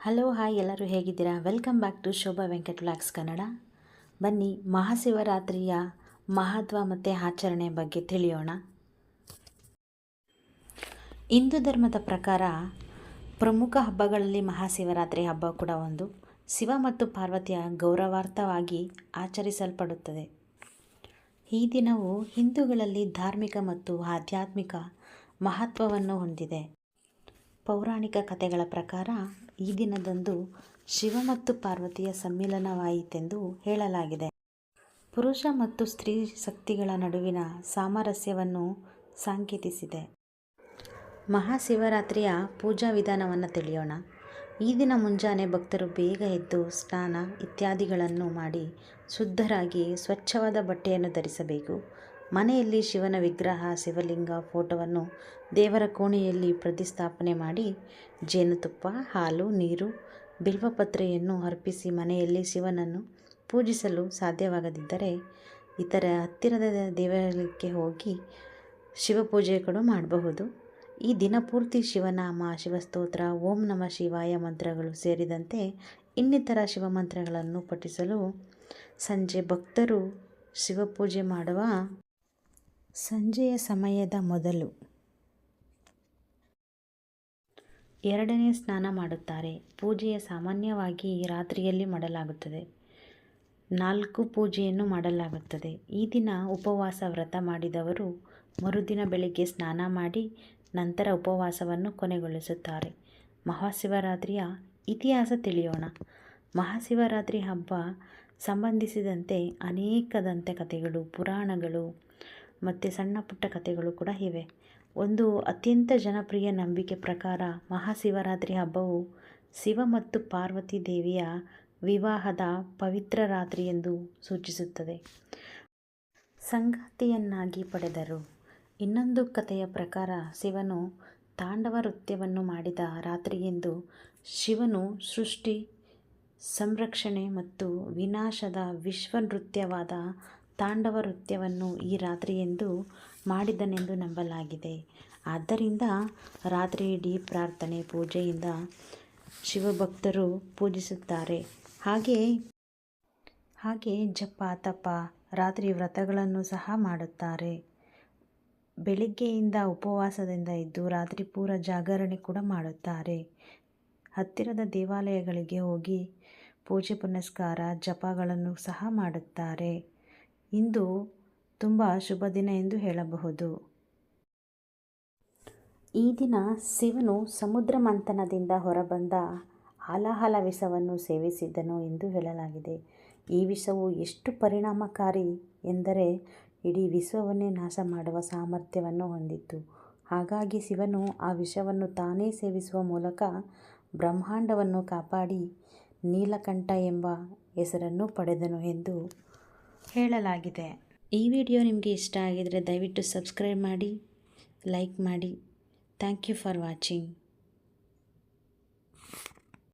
Hello hi ಎಲ್ಲರೂ ಹೇಗಿದ್ದೀರಾ? Welcome back to Shobha Venkat vlogs Kannada. ಬನ್ನಿ, ಮಹಾಶಿವರಾತ್ರಿಯ ಮಹತ್ವ ಮತ್ತು ಆಚರಣೆ ಬಗ್ಗೆ ತಿಳಿಯೋಣ. ಹಿಂದೂ ಧರ್ಮದ ಪ್ರಕಾರ ಪ್ರಮುಖ ಹಬ್ಬಗಳಲ್ಲಿ ಮಹಾಶಿವರಾತ್ರಿ ಹಬ್ಬ ಕೂಡ ಒಂದು. ಶಿವ ಮತ್ತು ಪಾರ್ವತಿಯ ಗೌರವಾರ್ಥವಾಗಿ ಆಚರಿಸಲ್ಪಡುತ್ತದೆ. ಈ ದಿನವು ಹಿಂದೂಗಳಲ್ಲಿ ಧಾರ್ಮಿಕ ಮತ್ತು ಆಧ್ಯಾತ್ಮಿಕ ಮಹತ್ವವನ್ನು ಹೊಂದಿದೆ. ಪೌರಾಣಿಕ ಕಥೆಗಳ ಪ್ರಕಾರ ಈ ದಿನದಂದು ಶಿವ ಮತ್ತು ಪಾರ್ವತಿಯ ಸಮ್ಮಿಲನವಾಯಿತೆಂದು ಹೇಳಲಾಗಿದೆ. ಪುರುಷ ಮತ್ತು ಸ್ತ್ರೀ ಶಕ್ತಿಗಳ ನಡುವಿನ ಸಾಮರಸ್ಯವನ್ನು ಸಾಂಕೇತಿಸಿದೆ. ಮಹಾಶಿವರಾತ್ರಿಯ ಪೂಜಾ ವಿಧಾನವನ್ನು ತಿಳಿಯೋಣ. ಈ ದಿನ ಮುಂಜಾನೆ ಭಕ್ತರು ಬೇಗ ಎದ್ದು ಸ್ನಾನ ಇತ್ಯಾದಿಗಳನ್ನು ಮಾಡಿ ಶುದ್ಧರಾಗಿ ಸ್ವಚ್ಛವಾದ ಬಟ್ಟೆಯನ್ನು ಧರಿಸಬೇಕು. ಮನೆಯಲ್ಲಿ ಶಿವನ ವಿಗ್ರಹ, ಶಿವಲಿಂಗ ಫೋಟೋವನ್ನು ದೇವರ ಕೋಣೆಯಲ್ಲಿ ಪ್ರತಿಸ್ಥಾಪನೆ ಮಾಡಿ ಜೇನುತುಪ್ಪ, ಹಾಲು, ನೀರು, ಬಿಲ್ವಪತ್ರೆಯನ್ನು ಅರ್ಪಿಸಿ ಮನೆಯಲ್ಲಿ ಶಿವನನ್ನು ಪೂಜಿಸಲು ಸಾಧ್ಯವಾಗದಿದ್ದರೆ ಇತರ ಹತ್ತಿರದ ದೇವಾಲಯಕ್ಕೆ ಹೋಗಿ ಶಿವಪೂಜೆಗಳು ಮಾಡಬಹುದು. ಈ ದಿನಪೂರ್ತಿ ಶಿವನಾಮ, ಶಿವಸ್ತೋತ್ರ, ಓಂ ನಮ ಶಿವಾಯ ಮಂತ್ರಗಳು ಸೇರಿದಂತೆ ಇನ್ನಿತರ ಶಿವಮಂತ್ರಗಳನ್ನು ಪಠಿಸಲು ಸಂಜೆ ಭಕ್ತರು ಶಿವಪೂಜೆ ಮಾಡುವ ಸಂಜೆಯ ಸಮಯದ ಮೊದಲು. ಎರಡನೇ ಸ್ನಾನ ಮಾಡುತ್ತಾರೆ. ಪೂಜೆಯ ಸಾಮಾನ್ಯವಾಗಿ ರಾತ್ರಿಯಲ್ಲಿ ಮಾಡಲಾಗುತ್ತದೆ. ನಾಲ್ಕು ಪೂಜೆಯನ್ನು ಮಾಡಲಾಗುತ್ತದೆ. ಈ ದಿನ ಉಪವಾಸ ವ್ರತ ಮಾಡಿದವರು ಮರುದಿನ ಬೆಳಿಗ್ಗೆ ಸ್ನಾನ ಮಾಡಿ ನಂತರ ಉಪವಾಸವನ್ನು ಕೊನೆಗೊಳಿಸುತ್ತಾರೆ. ಮಹಾಶಿವರಾತ್ರಿಯ ಇತಿಹಾಸ ತಿಳಿಯೋಣ. ಮಹಾಶಿವರಾತ್ರಿ ಹಬ್ಬ ಸಂಬಂಧಿಸಿದಂತೆ ಅನೇಕ ದಂತಕಥೆಗಳು, ಪುರಾಣಗಳು ಮತ್ತು ಸಣ್ಣ ಪುಟ್ಟ ಕಥೆಗಳು ಕೂಡ ಇವೆ. ಒಂದು ಅತ್ಯಂತ ಜನಪ್ರಿಯ ನಂಬಿಕೆ ಪ್ರಕಾರ ಮಹಾಶಿವರಾತ್ರಿ ಹಬ್ಬವು ಶಿವ ಮತ್ತು ಪಾರ್ವತಿ ದೇವಿಯ ವಿವಾಹದ ಪವಿತ್ರ ರಾತ್ರಿ ಎಂದು ಸೂಚಿಸುತ್ತದೆ. ಸಂಗಾತಿಯನ್ನಾಗಿ ಪಡೆದರು. ಇನ್ನೊಂದು ಕಥೆಯ ಪ್ರಕಾರ ಶಿವನು ತಾಂಡವ ನೃತ್ಯವನ್ನು ಮಾಡಿದ ರಾತ್ರಿಯೆಂದು ಶಿವನು ಸೃಷ್ಟಿ, ಸಂರಕ್ಷಣೆ ಮತ್ತು ವಿನಾಶದ ವಿಶ್ವ ನೃತ್ಯವಾದ ತಾಂಡವ ನೃತ್ಯವನ್ನು ಈ ರಾತ್ರಿಯೆಂದು ಮಾಡಿದನೆಂದು ನಂಬಲಾಗಿದೆ. ಆದ್ದರಿಂದ ರಾತ್ರಿ ಇಡೀ ಪ್ರಾರ್ಥನೆ, ಪೂಜೆಯಿಂದ ಶಿವಭಕ್ತರು ಪೂಜಿಸುತ್ತಾರೆ. ಹಾಗೆ ಹಾಗೆ ಜಪ, ತಪ, ರಾತ್ರಿ ವ್ರತಗಳನ್ನು ಸಹ ಮಾಡುತ್ತಾರೆ. ಬೆಳಿಗ್ಗೆಯಿಂದ ಉಪವಾಸದಿಂದ ಇದ್ದು ರಾತ್ರಿ ಪೂರ ಜಾಗರಣೆ ಕೂಡ ಮಾಡುತ್ತಾರೆ. ಹತ್ತಿರದ ದೇವಾಲಯಗಳಿಗೆ ಹೋಗಿ ಪೂಜೆ ಪುನಸ್ಕಾರ, ಜಪಗಳನ್ನು ಸಹ ಮಾಡುತ್ತಾರೆ. ಇಂದು ತುಂಬ ಶುಭ ದಿನ ಎಂದು ಹೇಳಬಹುದು. ಈ ದಿನ ಶಿವನು ಸಮುದ್ರ ಮಂಥನದಿಂದ ಹೊರಬಂದ ಹಾಲಾಹಲ ವಿಷವನ್ನು ಸೇವಿಸಿದ್ದನು ಎಂದು ಹೇಳಲಾಗಿದೆ. ಈ ವಿಷವು ಎಷ್ಟು ಪರಿಣಾಮಕಾರಿ ಎಂದರೆ ಇಡೀ ವಿಶ್ವವನ್ನೇ ನಾಶ ಮಾಡುವ ಸಾಮರ್ಥ್ಯವನ್ನು ಹೊಂದಿತ್ತು. ಹಾಗಾಗಿ ಶಿವನು ಆ ವಿಷವನ್ನು ತಾನೇ ಸೇವಿಸುವ ಮೂಲಕ ಬ್ರಹ್ಮಾಂಡವನ್ನು ಕಾಪಾಡಿ ನೀಲಕಂಠ ಎಂಬ ಹೆಸರನ್ನು ಪಡೆದನು ಎಂದು ಹೇಳಲಾಗಿದೆ. ಈ ವಿಡಿಯೋ ನಿಮಗೆ ಇಷ್ಟ ಆಗಿದರೆ ದಯವಿಟ್ಟು ಸಬ್ಸ್ಕ್ರೈಬ್ ಮಾಡಿ, ಲೈಕ್ ಮಾಡಿ. Thank you for watching.